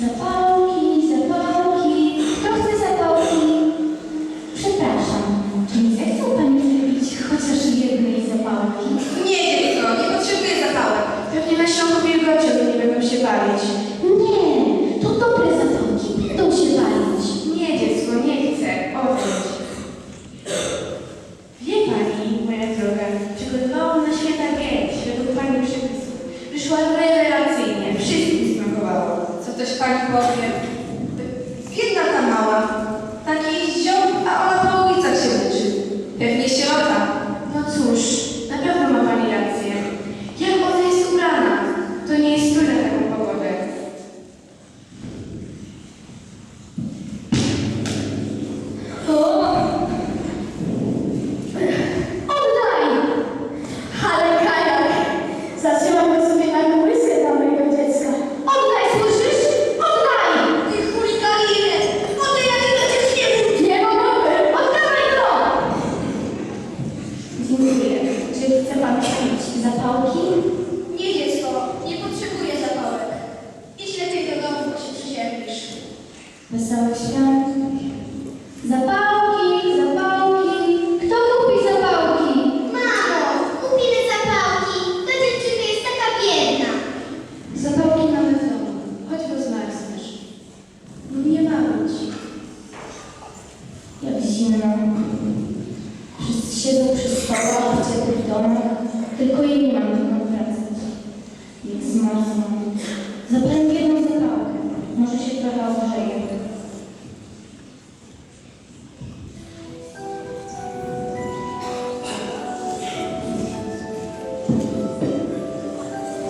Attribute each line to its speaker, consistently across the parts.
Speaker 1: Zapałki, zapałki. Kto chce zapałki? Przepraszam, czy nie zechcą Pani wypić chociaż jednej zapałki?
Speaker 2: Nie, dziecko, nie potrzebuję zapałek. Pewnie na środku wilgoci one nie będą się palić. Też Pani
Speaker 1: pić zapałki?
Speaker 3: Nie dziecko, nie potrzebuję zapałek. Idź lepiej do domu, bo się przeziębisz.
Speaker 1: Wesołych świąt.
Speaker 3: Tylko jej nie mam
Speaker 2: na pracy. Jak zmarzną. Zapalę jedną
Speaker 1: zapałkę. Może się trochę ogrzeje.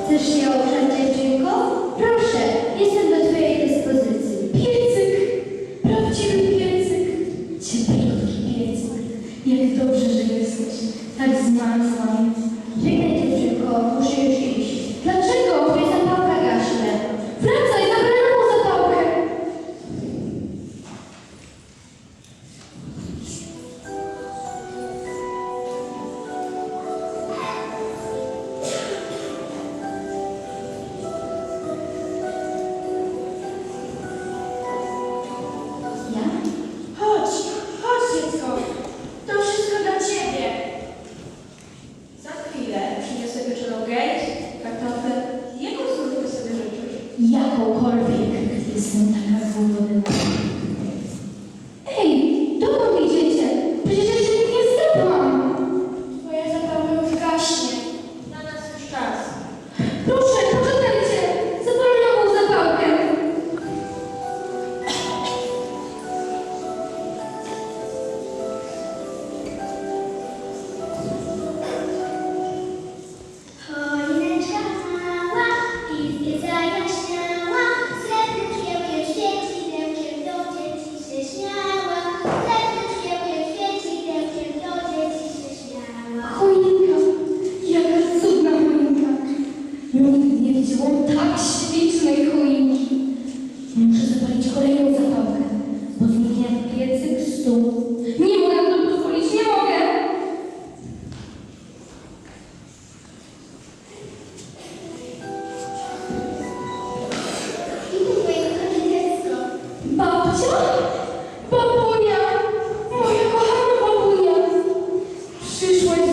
Speaker 1: Chcesz się ogrzać, dziewczynko? Proszę, jestem do Twojej dyspozycji. Piecyk! Prawdziwy piecyk! Cieplutki piecyk. Jak dobrze, że jesteś.
Speaker 3: Tak zmarzłam. which